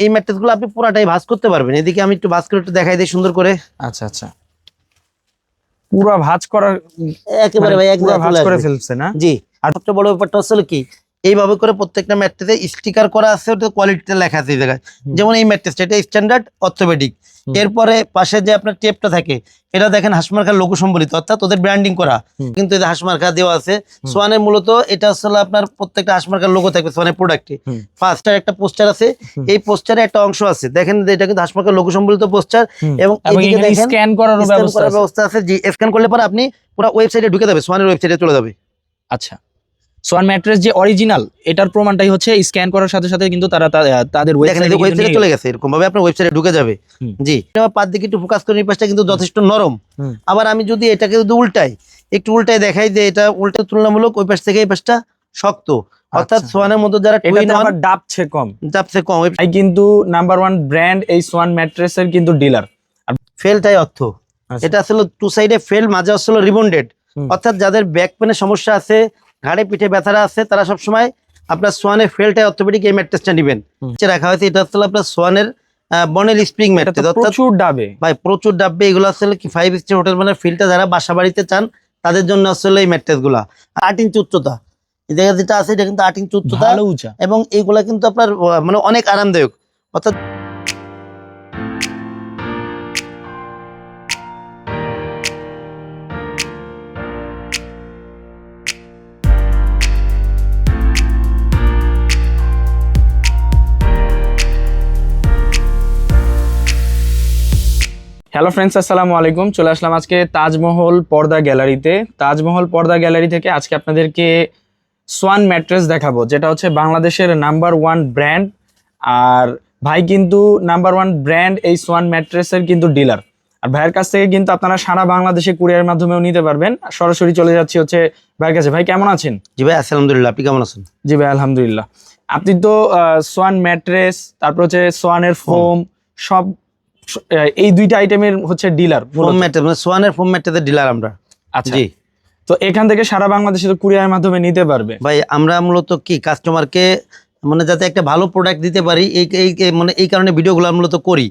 এই ম্যাট্রেসগুলো আপনি পুরাটাই ভাঁজ করতে পারবেন। এদিকে আমি একটু ভাঁজ করে একটু দেখাই দিই সুন্দর করে। আচ্ছা আচ্ছা। পুরা ভাঁজ করা একেবারে ভাই একদম ভাঁজ করে। ফেলছে না? জি। আর সবচেয়ে বড় ব্যাপারটা হচ্ছে কি এইভাবে করে প্রত্যেকটা ম্যাট্রেসে স্টিকার করা আছে ওটা কোয়ালিটিতে লেখা আছে এই জায়গায়। যেমন এই ম্যাট্রেসটা এটা স্ট্যান্ডার্ড অর্থোপেডিক এরপরে পাশে যে আপনার টেপটা থাকে এটা দেখেন হাসমার্কার লোগো সম্বলিত অর্থাৎ ওদের ব্র্যান্ডিং করা। কিন্তু এটা হাসমার্কা দেওয়া আছে সোয়ানের মূলত এটা আসলে আপনার প্রত্যেকটা হাসমার্কার লোগো থাকবে সোয়ানের প্রোডাক্টে ফার্স্টার একটা পোস্টার আছে এই পোস্টারে একটা অংশ আছে। দেখেন এটা কিন্তু হাসমার্কার লোগো সম্বলিত পোস্টার এবং এবং এদিকে দেখেন স্ক্যান করার ব্যবস্থা আছে। জি স্ক্যান করলে পরে আপনি পুরো ওয়েবসাইটে ঢুকে যাবে সোয়ানের ওয়েবসাইটে চলে যাবে। আচ্ছা। সোয়ান ম্যাট্রেস যে অরিজিনাল এটার প্রমাণটাই হচ্ছে স্ক্যান করার সাথে সাথে কিন্তু তারা তাদের ওয়েবসাইটে চলে গেছে। এরকম ভাবে আপনার ওয়েবসাইটে ঢুকে যাবে। জি পাত দিকে একটু ফোকাস করে পাশটা কিন্তু যথেষ্ট নরম। আবার আমি যদি এটাকে যদি উল্টাই একটু উল্টাই দেখাই যে এটা উল্টে তুলনামূলক ওই পাশ থেকে এই পাশটা শক্ত। অর্থাৎ আচ্ছা। সোয়ানের মধ্যে যারা ডাবছে কম। ডাবছে কম। কিন্তু নাম্বার ওয়ান ব্র্যান্ড এই সোয়ান ম্যাট্রেসের কিন্তু ডিলার আর ফেলটাই অর্থ। আচ্ছা। এটা আসলে টু সাইডে ফেল মাঝে আসলে রিবন্ডেড অর্থাৎ যাদের ব্যাক পেনের সমস্যা আছে ঘাড়ে পিঠে ব্যথারা আছে তারা সবসময় আপনার সোয়ানের ফেলটাই অর্থোপেডিক এই ম্যাট্রেসটা নেবেন। রাখা হয়েছে এটা হচ্ছে আপনার সোয়ানের বনের স্প্রিং ম্যাট্রেস প্রচুর ডাবে। ভাই প্রচুর ডাব্বে এগুলো আসলে কি ফাইভ স্টার হোটেল মানে ফিল্ডটা যারা বাসা বাড়িতে চান তাদের জন্য আসলে এই ম্যাট্রেসগুলা আট ইঞ্চি উচ্চতা। যেটা আছে এটা কিন্তু আট ইঞ্চি উচ্চতা এবং এইগুলা কিন্তু আপনার মানে অনেক আরামদায়ক। অর্থাৎ হ্যালো ফ্রেন্ডস আসসালামু আলাইকুম। চলে আসলাম আজকে তাজমহল পর্দা গ্যালারিতে। তাজমহল পর্দা গ্যালারি থেকে আজকে আপনাদেরকে সোয়ান ম্যাট্রেস দেখাবো যেটা হচ্ছে বাংলাদেশের নাম্বার ওয়ান ব্র্যান্ড। আর ভাই কিন্তু নাম্বার ওয়ান ব্র্যান্ড এই সোয়ান ম্যাট্রেসের কিন্তু ডিলার। আর ভাইয়ের কাছ থেকে কিন্তু আপনারা সারা বাংলাদেশে কুরিয়ার মাধ্যমেও নিতে পারবেন। সরাসরি চলে যাচ্ছি হচ্ছে ভাইয়ের কাছে। ভাই কেমন আছেন? জি ভাই আলহামদুলিল্লাহ। আপনি কেমন আছেন? জি ভাই আলহামদুলিল্লাহ। আপনি তো সোয়ান ম্যাট্রেস তারপর হচ্ছে সোয়ানের ফোম সব এই দুইটা আইটেমের হচ্ছে ডিলার ফোম ম্যাট্রেস মানে সোয়ানের ফোম ম্যাট্রেসের ডিলার আমরা। আচ্ছা। জি। তো এখান থেকে সারা বাংলাদেশে তো কুরিয়ার মাধ্যমে নিতে পারবে। ভাই আমরা মূলত কি কাস্টমারকে মানে যাতে একটা ভালো প্রোডাক্ট দিতে পারি এই এই- মানে এই কারণে ভিডিওগুলো মূলত করি।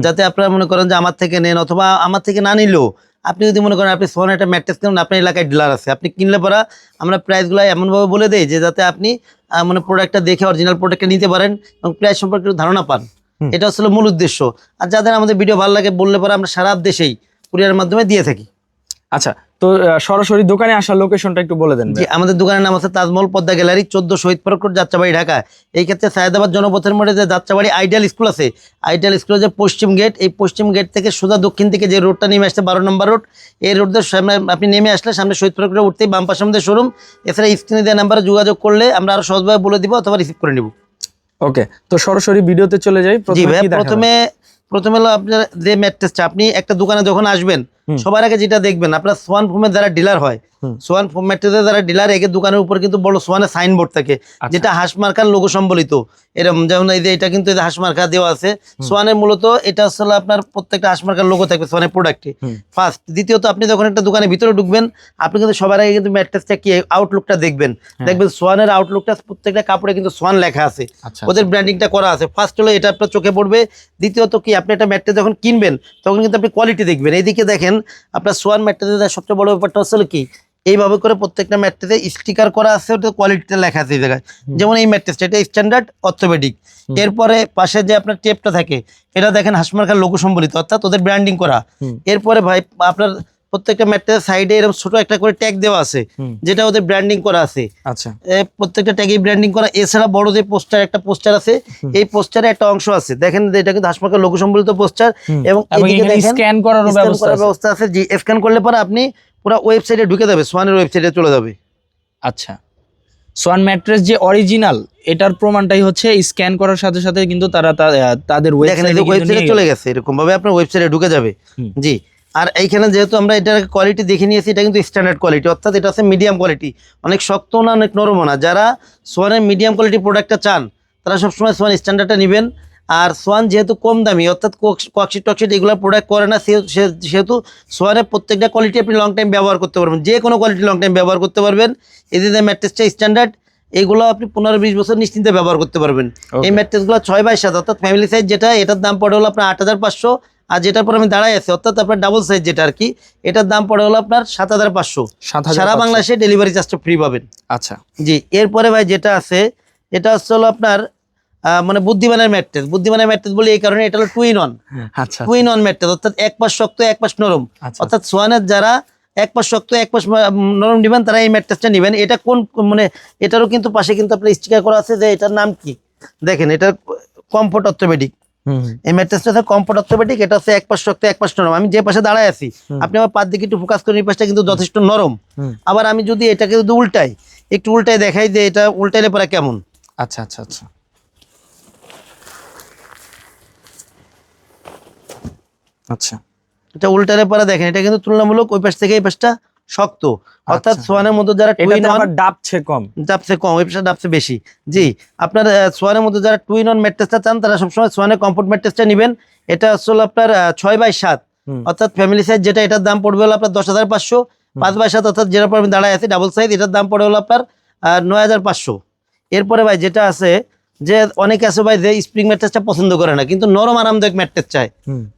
যাতে আপনারা মনে করেন যে আমার থেকে নেন অথবা আমার থেকে না নিলেও আপনি যদি মনে করেন আপনি সোয়ান একটা ম্যাট্রেস কিনুন আপনার এলাকায় ডিলার আছে। আপনি কিনলে পরা আমরা প্রাইসগুলো এমনভাবে বলে দেই যে যাতে আপনি মানে প্রোডাক্টটা দেখে অরিজিনাল প্রোডাক্টটা নিতে পারেন এবং প্রাইস সম্পর্কে ধারণা পান। এটা আসলে মূল উদ্দেশ্য। আর যাদের আমাদের ভিডিও ভালো লাগে বললে পরে আমরা সারা দেশেই কুরিয়ার মাধ্যমে দিয়ে থাকি। আচ্ছা তো সরাসরি দোকানে আসার লোকেশনটা একটু বলে দেন জি আমাদের দোকানের নাম আছে তাজমহল পদ্মা গ্যালারি চোদ্দ শহীদ পার্ক যাত্রাবাড়ি ঢাকা। এই ক্ষেত্রে সায়দাবাদ জনপথের মোড়ে যে যাত্রাবাড়ি আইডিয়াল স্কুল আছে আইডিয়াল স্কুলের যে পশ্চিম গেট এই পশ্চিম গেট থেকে সোজা দক্ষিণ থেকে যে রোডটা নেমে আসছে বারো নম্বর রোড এই রোডের সামনে আপনি নেমে আসলে সামনে শহীদ পার্ক উঠতেই বাম পাশে আমাদের শোরুম এছাড়া স্ক্রিনে দেওয়া নাম্বারে যোগাযোগ করলে আমরা আরও সহজভাবে বলে দিব অথবা রিসিভ করে নিব। ওকে তো সরাসরি ভিডিওতে চলে যাই প্রথমে? প্রথমে প্রথমে হলো আপনার যে ম্যাট্রেসটা আপনি একটা দোকানে যখন আসবেন। সবার আগে যেটা দেখবেন আপনার সোয়ান ফোমের যারা ডিলার হয় সোয়ান ফোম ম্যাট্রেসের যারা ডিলার একে দোকানের উপর কিন্তু বড় সোয়ানের সাইনবোর্ড থাকে আচ্ছা, যেটা হাঁস মার্কার লোগো সম্বলিত। এরকম যেমন এই যে এটা কিন্তু এই হাঁস মার্কা দেওয়া আছে সোয়ানের মূলত এটা আসলে আপনার প্রত্যেকটা হাঁস মার্কার লোগো থাকবে সোয়ানের প্রোডাক্টে ফার্স্ট দ্বিতীয়ত আপনি যখন একটা দোকানের ভিতরে ঢুকবেন আপনি কিন্তু সবার আগে কিন্তু ম্যাট্রেসটা কি আউটলুকটা দেখবেন। হ্যাঁ। দেখবেন সোয়ানের আউটলুকটা প্রত্যেকটা কাপড়ে কিন্তু সোয়ান লেখা আছে। আচ্ছা ওদের ব্র্যান্ডিংটা করা আছে। ফার্স্ট হলো এটা আপনার চোখে পড়বে। দ্বিতীয়ত কি আপনি একটা ম্যাট্রেস যখন কিনবেন তখন কিন্তু আপনি কোয়ালিটি দেখবেন। এইদিকে দেখেন আপনার সোয়ান ম্যাট্রিতে সবচেয়ে বড় ব্যাপারটা হচ্ছে কি এইভাবে করে প্রত্যেকটা ম্যাট্রিতে স্টিকার করা আছে ওটা কোয়ালিটিটা লেখা আছে এই জায়গায়। যেমন এই ম্যাট্রিসটা এটা স্ট্যান্ডার্ড অর্থোপেডিক এরপরে পাশে যে আপনার টেপটা থাকে এটা দেখেন হাসমার্কার লোক সম্বলিত অর্থাৎ ওদের ব্র্যান্ডিং করা। এরপরে ভাই আপনার প্রত্যেকটা ম্যাট্রেসের সাইডে এরকম ছোট একটা করে ট্যাগ দেওয়া আছে যেটা ওদের ব্র্যান্ডিং করা আছে। আচ্ছা। প্রত্যেকটা ট্যাগে ব্র্যান্ডিং করা এছাড়া বড় যে পোস্টার একটা পোস্টার আছে এই পোস্টারে একটা অংশ আছে। দেখেন যে এটা কিন্তু হাসপাতাল লোক সম্বলিত পোস্টার এবং এবং এদিকে দেখেন স্ক্যান করার ব্যবস্থা আছে। জি স্ক্যান করলে পরে আপনি পুরো ওয়েবসাইটে ঢুকে যাবে সোয়ানের ওয়েবসাইটে চলে যাবে। আচ্ছা। সোয়ান ম্যাট্রেস যে অরিজিনাল এটার প্রমাণটাই হচ্ছে স্ক্যান করার সাথে সাথে কিন্তু তারা তাদের ওয়েবসাইটে চলে গেছে। এরকম ভাবে আপনার ওয়েবসাইটে ঢুকে যাবে। জি। আর এইখানে যেহেতু আমরা এটার কোয়ালিটি দেখে নিয়েছি এটা কিন্তু স্ট্যান্ডার্ড কোয়ালিটি অর্থাৎ এটা আছে মিডিয়াম কোয়ালিটি অনেক শক্ত না অনেক নরম না। যারা সোয়ানের মিডিয়াম কোয়ালিটি প্রোডাক্টটা চান তারা সবসময় সোয়ান স্ট্যান্ডার্ডটা নেবেন। আর সোয়ান যেহেতু কম দামি অর্থাৎ ককশিট টকশিট এগুলো প্রোডাক্ট করে না সেহেতু সোয়ানের প্রত্যেকটা কোয়ালিটি আপনি লং টাইম ব্যবহার করতে পারবেন। যে কোনো কোয়ালিটি লং টাইম ব্যবহার করতে পারবেন। এদের ম্যাট্রেসটা স্ট্যান্ডার্ড এগুলো আপনি পনেরো বিশ বছর নিশ্চিন্তে ব্যবহার করতে পারবেন। এই ম্যাট্রেসগুলো ছয় বাই সাত অর্থাৎ ফ্যামিলি সাইজ যেটা এটার দাম পড়ে হলো আপনার আট হাজার পাঁচশো। আর যেটার পর আমি দাঁড়াই আছি অর্থাৎ আপনার ডাবল সাইজ যেটা আর কি এটার দাম পড়ে হলো আপনার সাত হাজার পাঁচশো। সারা বাংলাদেশে ডেলিভারি চার্জটা ফ্রি পাবেন। আচ্ছা। জি এরপরে ভাই যেটা আছে এটা হচ্ছে হলো আপনার মানে বুদ্ধিমানের ম্যাট্রেস বুদ্ধিমানের ম্যাট্রেস বলি এই কারণে এটা হলো টুইন অন আচ্ছা টুইন অন ম্যাট্রেস অর্থাৎ এক পাশ শক্ত এক পাশ নরম। আচ্ছা। অর্থাৎ সোয়ানের যারা এক পাশ শক্ত এক পাশ নরম নেবেন তারা এই ম্যাট্রেসটা নেবেন। এটা কোন মানে এটারও কিন্তু পাশে কিন্তু আপনার স্টিকার করা আছে যে এটার নাম কি? দেখেন এটার কমফোর্ট অর্থোপেডিক। এই ম্যাট্রেসটা হচ্ছে কমফোর্ট অর্থোপেডিক এটা হচ্ছে এক পাশ শক্ত এক পাশ নরম। আমি যে পাশে দাঁড়ায় আছি আপনি আমার পাশ দিকে একটু ফোকাস করেন এই পাশটা কিন্তু যথেষ্ট নরম। আবার আমি যদি এটাকে যদি উল্টাই একটু উল্টাই দেখাই যে এটা উল্টাইলে পরে কেমন? আচ্ছা আচ্ছা আচ্ছা। আচ্ছা। এটা উল্টালে পরে দেখেন এটা কিন্তু তুলনামূলক ওই পাশ থেকে এই পাশটা শক্ত। অর্থাৎ আচ্ছা। সোয়ানের মধ্যে যারা টুইন অন ডাবছে কম। ডাবসে কম ওই পাশে ডাবসে বেশি। জি আপনার সোয়ানের মধ্যে যারা টুইন অন ম্যাট্রেসটা চান তারা সবসময় সোয়ানের কমফোর্ট ম্যাট্রেসটা নেবেন। এটা আসলে আপনার ছয় বাই সাত। অর্থাৎ ফ্যামিলি সাইজ যেটা এটার দাম পড়বে হলো আপনার দশ হাজার পাঁচশো। পাঁচ বাই সাত অর্থাৎ পর আমি দাঁড়ায় আছি ডাবল সাইজ এটার দাম পড়ে হলো আপনার নয় হাজার পাঁচশো। এরপরে ভাই যেটা আছে যে অনেকে আছে ভাই যে স্প্রিং ম্যাট্রেসটা পছন্দ করে না কিন্তু নরম আরামদায়ক ম্যাট্রেস চায়।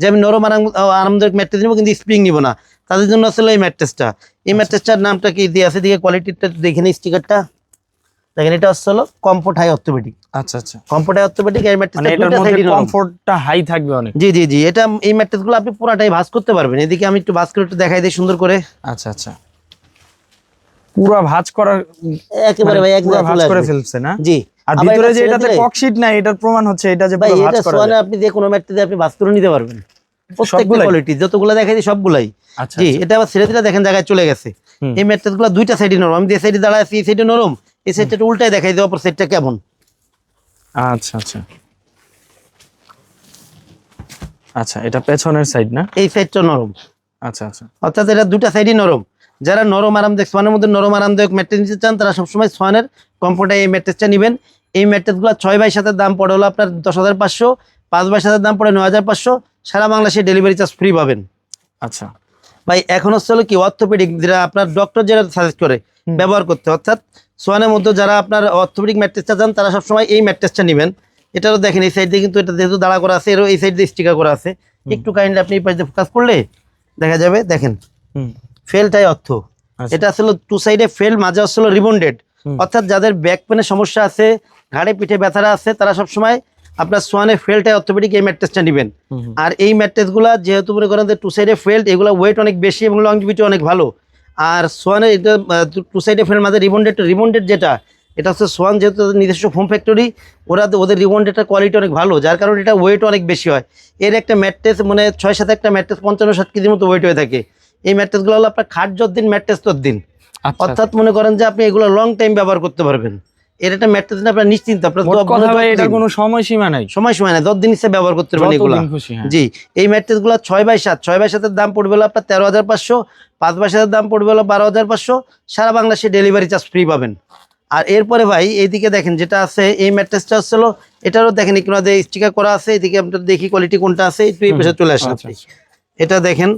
যে আমি নরম আরাম আরামদায়ক ম্যাট্রেস নিবো কিন্তু স্প্রিং নিবো না। তাদের জন্য আসলে এই ম্যাট্রেসটা এই ম্যাট্রেসটার নামটা কি দিয়ে আছে? দিকে কোয়ালিটিটা দেখে নিই স্টিকারটা দেখেন এটা হচ্ছে হলো কমফোর্ট হাই অর্থোপেডিক আচ্ছা আচ্ছা। কমফোর্ট হাই অর্থোপেডিক এই মানে ম্যাট্রেসটা এটার মধ্যে কমফোর্টটা হাই থাকবে অনেক। জি জি জি এটা এই ম্যাট্রেসগুলো আপনি পুরাটাই ভাঁজ করতে পারবেন। এদিকে আমি একটু ভাঁজ করে একটু দেখাই দিই সুন্দর করে। আচ্ছা আচ্ছা। পুরা ভাঁজ করার একেবারে ভাই এক পুরা জায়গায় ভাঁজ করে ফেলছে না? জি। আর ভিতরে যে এটাতে ককশিট নাই এটার প্রমাণ হচ্ছে এটা যে ভাই পুরো ভাঁজ করা। আপনি যে কোনো ম্যাট্রেসে আপনি ভাঁজ করে নিতে পারবেন। প্রত্যেকটা সবগুলাই? কোয়ালিটি যতগুলো দেখাই সবগুলাই। আচ্ছা জি এটা আবার ছেড়ে দিলে দেখেন জায়গায় চলে গেছে। এই ম্যাট্রেসগুলো দুইটা সাইডই নরম। আমি যে সাইডে দাঁড়ায় আছি এই সাইডে নরম। এই সাইডটা উল্টাই দেখাই দেওয়া অপর সাইডটা কেমন। আচ্ছা আচ্ছা। আচ্ছা এটা পেছনের সাইড না? এই সাইডটা নরম। আচ্ছা আচ্ছা। অর্থাৎ এটা দুটা সাইডই নরম। যারা নরম আরামদায়ক সোয়ানের মধ্যে নরম আরামদায়ক ম্যাট্রেস নিতে চান তারা সবসময় সোয়ানের কমফোর্টে এই ম্যাট্রেসটা নেবেন। এই ম্যাট্রেসগুলো ছয় বাই সাতের দাম পড়ে হলো আপনার দশ হাজার পাঁচশো পাঁচ বাই সাতের দাম পড়ে নয় হাজার পাঁচশো। সারা বাংলাদেশে ডেলিভারি চার্জ ফ্রি পাবেন। আচ্ছা। ভাই এখন হচ্ছে হলো কি অর্থোপেডিক যেটা আপনার ডক্টর যেটা সাজেস্ট করে ব্যবহার করতে অর্থাৎ সোয়ানের মধ্যে যারা আপনার অর্থোপেডিক ম্যাট্রেসটা চান তারা সবসময় এই ম্যাট্রেসটা নেবেন। এটারও দেখেন এই সাইড দিয়ে কিন্তু এটা যেহেতু দাঁড়া করা আছে এরও এই সাইড দিয়ে স্টিকার করা আছে। একটু কাইন্ডলি আপনি এই পাশে ফোকাস করলে দেখা যাবে দেখেন। ফেলটাই অর্থ। আচ্ছা। এটা আসলে টু সাইডে ফেল মাঝে আসলে রিবন্ডেড অর্থাৎ যাদের ব্যাক পেনের সমস্যা আছে ঘাড়ে পিঠে ব্যথারা আছে তারা সবসময় আপনার সোয়ানের ফেলটাই অর্থোপেডিক এই ম্যাট্রেসটা নেবেন। আর এই ম্যাট্রেসগুলো যেহেতু মনে করেন যে টু সাইডে ফেল্ট এগুলো ওয়েট অনেক বেশি এবং লংজিভিটি অনেক ভালো। আর সোয়ানের এটা টু সাইডে ফেল্ট মাঝে রিবন্ডেড রিবন্ডেড যেটা এটা হচ্ছে সোয়ান যেহেতু তাদের নিজস্ব হোম ফ্যাক্টরি ওরা ওদের রিবন্ডেডটার কোয়ালিটি অনেক ভালো যার কারণে এটা ওয়েট অনেক বেশি হয়। এর একটা ম্যাট্রেস মানে ছয় সাথে একটা ম্যাট্রেস পঞ্চান্ন ষাট কেজির মতো ওয়েট হয়ে থাকে। এই ম্যাট্রেসগুলো হলো আপনার খাট যত দিন ম্যাট্রেস তত দিন আচ্ছা, অর্থাৎ মনে করেন যে আপনি এগুলো লং টাইম ব্যবহার করতে পারবেন। এর একটা ম্যাট্রেস না আপনার নিশ্চিন্ত আপনার কথা ভাই দু- কোনো সময়সীমা নাই। সময় সময় না দিন হিসেবে ব্যবহার করতে পারবেন এগুলো। হ্যাঁ। জি এই বাই সাত ছয় বাই সাতের দাম পড়বে হলো আপনার হাজার পাঁচশো পাঁচ বাই সাতের দাম পড়বে হলো বারো হাজার পাঁচশো সারা বাংলাদেশে ডেলিভারি চার্জ ফ্রি পাবেন। আর এরপরে ভাই এইদিকে দেখেন যেটা আছে এই ম্যাট্রেসটা হচ্ছে হলো এটারও দেখেন একটু স্টিকার করা আছে এদিকে আপনার দেখি কোয়ালিটি কোনটা আছে একটু এই পাশে চলে আসেন আচ্ছা, এটা দেখেন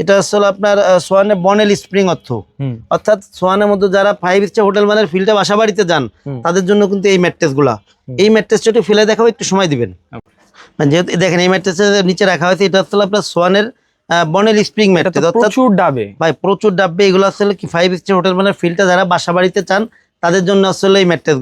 এটা হলো আপনার সোয়ানে বনেল স্প্রিং অর্থ। অর্থাৎ সোয়ানের মধ্যে যারা ফাইভ স্টার হোটেল মানের ফিল্ডে বাসা বাড়িতে যান তাদের জন্য কিন্তু এই ম্যাট্রেসগুলা। এই ম্যাট্রেসটা একটু ফেলে দেখাবো একটু সময় দিবেন। মানে যেহেতু দেখেন এই ম্যাট্রেসের নিচে রাখা হয়েছে এটা হচ্ছে আপনার সোয়ানের বনেল স্প্রিং ম্যাট্রেস অর্থাৎ প্রচুর ডাবে। ভাই প্রচুর ডাব্বে এগুলো আসলে কি ফাইভ স্টার হোটেল মানের ফিল্ডটা যারা বাসা বাড়িতে চান তাদের জন্য আসলে এই ম্যাট্রেস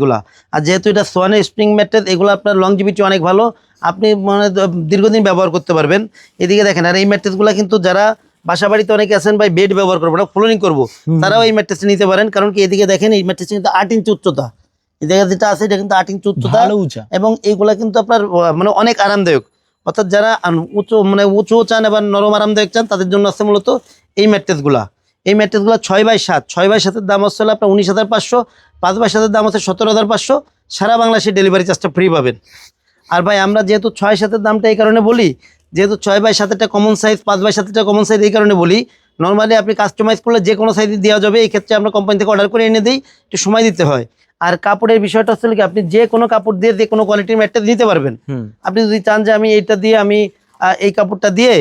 আর যেহেতু এটা সোয়ানের স্প্রিং ম্যাট্রেস এগুলো আপনার লংজিভিটি অনেক ভালো। আপনি মানে দীর্ঘদিন ব্যবহার করতে পারবেন। এদিকে দেখেন আর এই ম্যাট্রেসগুলা কিন্তু যারা বাসা বাড়িতে অনেকে আছেন ভাই বেড ব্যবহার করব না ফ্লোরিং করব। তারাও এই ম্যাট্রেস নিতে পারেন কারণ কি এদিকে দেখেন এই ম্যাট্রেস কিন্তু আট ইঞ্চি উচ্চতা। এদিকে যেটা আছে এটা কিন্তু আট ইঞ্চি উচ্চতা। এবং এইগুলা কিন্তু আপনার মানে অনেক আরামদায়ক। অর্থাৎ যারা উঁচু মানে উঁচু চান এবার নরম আরামদায়ক চান তাদের জন্য আছে মূলত এই ম্যাট্রেসগুলা এই ম্যাট্রেসগুলো ছয় বাই সাত। ছয় বাই সাতের দাম হচ্ছে আপনার উনিশ হাজার পাঁচশো পাঁচ বাই সাতের দাম হচ্ছে সতেরো হাজার পাঁচশো। সারা বাংলাদেশে ডেলিভারি চার্জটা ফ্রি পাবেন। আর ভাই আমরা যেহেতু ছয় সাতের দামটা এই কারণে বলি যেহেতু ছয় বাই সাতেরটা কমন সাইজ পাঁচ বাই সাতেরটা কমন সাইজ এই কারণে বলি নর্মালি আপনি কাস্টমাইজ করলে যে কোনো সাইজে দেওয়া যাবে এই ক্ষেত্রে আমরা কোম্পানি থেকে অর্ডার করে এনে দিই একটু সময় দিতে হয়। আর কাপড়ের বিষয়টা হচ্ছে কি আপনি যে কোনো কাপড় দিয়ে যে কোনো কোয়ালিটির ম্যাটটা দিতে পারবেন। আপনি যদি চান যে আমি এইটা দিয়ে আমি এই কাপড়টা দিয়ে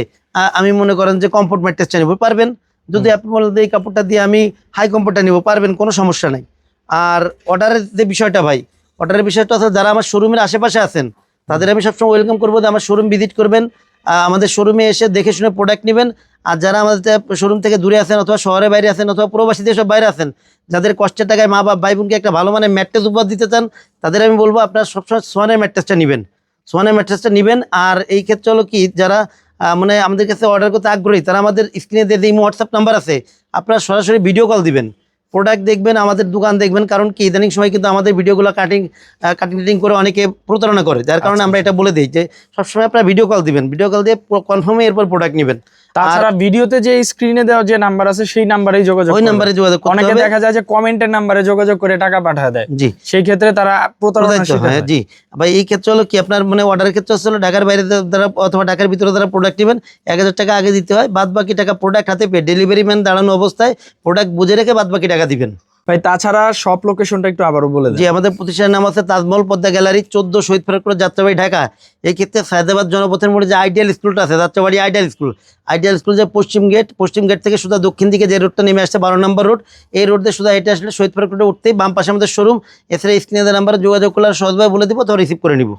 আমি মনে করেন যে কমফোর্ট ম্যাট্রেসটা নিব পারবেন। যদি আপনি বলেন যে এই কাপড়টা দিয়ে আমি হাই কমফোর্টটা নিব পারবেন কোনো সমস্যা নাই। আর অর্ডারের যে বিষয়টা ভাই অর্ডারের বিষয়টা হচ্ছে যারা আমার শোরুমের আশেপাশে আছেন তাদের আমি সবসময় ওয়েলকাম করব আমার শোরুম ভিজিট করবেন আমাদের শোরুমে এসে দেখে শুনে প্রোডাক্ট নেবেন। আর যারা আমাদের শোরুম থেকে দূরে আছেন অথবা শহরে বাইরে আছেন অথবা প্রবাসী দেশের বাইরে আছেন, যাদের কষ্টের টাকায় মা বাপ ভাই বোনকে একটা ভালো মানে ম্যাট্রেস উপহার দিতে চান, তাদের আমি বলব আপনারা সবসময় সোয়ানের ম্যাট্রেসটা নেবেন। সোয়ানের ম্যাট্রেসটা নেবেন। আর এই ক্ষেত্রে হলো কি, যারা মানে আমাদের কাছে অর্ডার করতে আগ্রহী, তারা আমাদের স্ক্রিনে যে হোয়াটসঅ্যাপ নাম্বার আছে, আপনারা সরাসরি ভিডিও কল দিবেন। প্রোডাক্ট দেখবেন আমাদের দোকান দেখবেন কারণ কি ইদানিং সময় কিন্তু আমাদের ভিডিওগুলো কাটিং কাটিং কাটিং করে অনেকে প্রতারণা করে যার কারণে আমরা এটা বলে দিই যে সবসময় আপনারা ভিডিও কল দিবেন ভিডিও কল দিয়ে কনফার্মে এরপর প্রোডাক্ট নেবেন। তাছাড়া ভিডিওতে যে স্ক্রিনে দেওয়া যে নাম্বার আছে সেই নাম্বারেই যোগাযোগ ওই নাম্বারে যোগাযোগ করতে অনেকে দেখা যায় যে কমেন্টের নাম্বারে যোগাযোগ করে টাকা পাঠায় দেয়। জি। সেই ক্ষেত্রে তারা প্রতারণা হয়। জি। ভাই এই ক্ষেত্রে হলো কি আপনার মানে অর্ডারের ক্ষেত্রে হলো ঢাকার বাইরে দ্বারা অথবা ঢাকার ভিতরে দ্বারা প্রোডাক্ট নেবেন এক হাজার টাকা আগে দিতে হয় বাদ বাকি টাকা প্রোডাক্ট হাতে পেয়ে ডেলিভারি ম্যান দাঁড়ানো অবস্থায় প্রোডাক্ট বুঝে রেখে বাদ বাকি টাকা দিবেন। ভাই, তাছাড়া সব লোকেশনটা একটু আবারও বলে দেন। আমাদের প্রতিষ্ঠানের নাম আছে তাজমহল পদ্মা গ্যালারি, চোদ্দ শহীদ ফেরকুর যাত্রাবাড়ি, ঢাকা। এই ক্ষেত্রে সায়দাবাদ জনপথের মোড়ে যে আইডিয়াল স্কুলটা আছে, Jatrabari ideal school ideal school যে পশ্চিম গেট পশ্চিম গেট থেকে শুধু দক্ষিণ দিকে যে রোডটা নেমে আসছে বারো নম্বর রোড এই রোড দিয়ে শুধু হেঁটে আসলে শহীদ ফেরকুটে উঠতেই বাম পাশে আমাদের শোরুম এছাড়া স্ক্রিনে নাম্বারে যোগাযোগ করলে সহজভাবে বলে দিব তো রিসিভ করে নিব।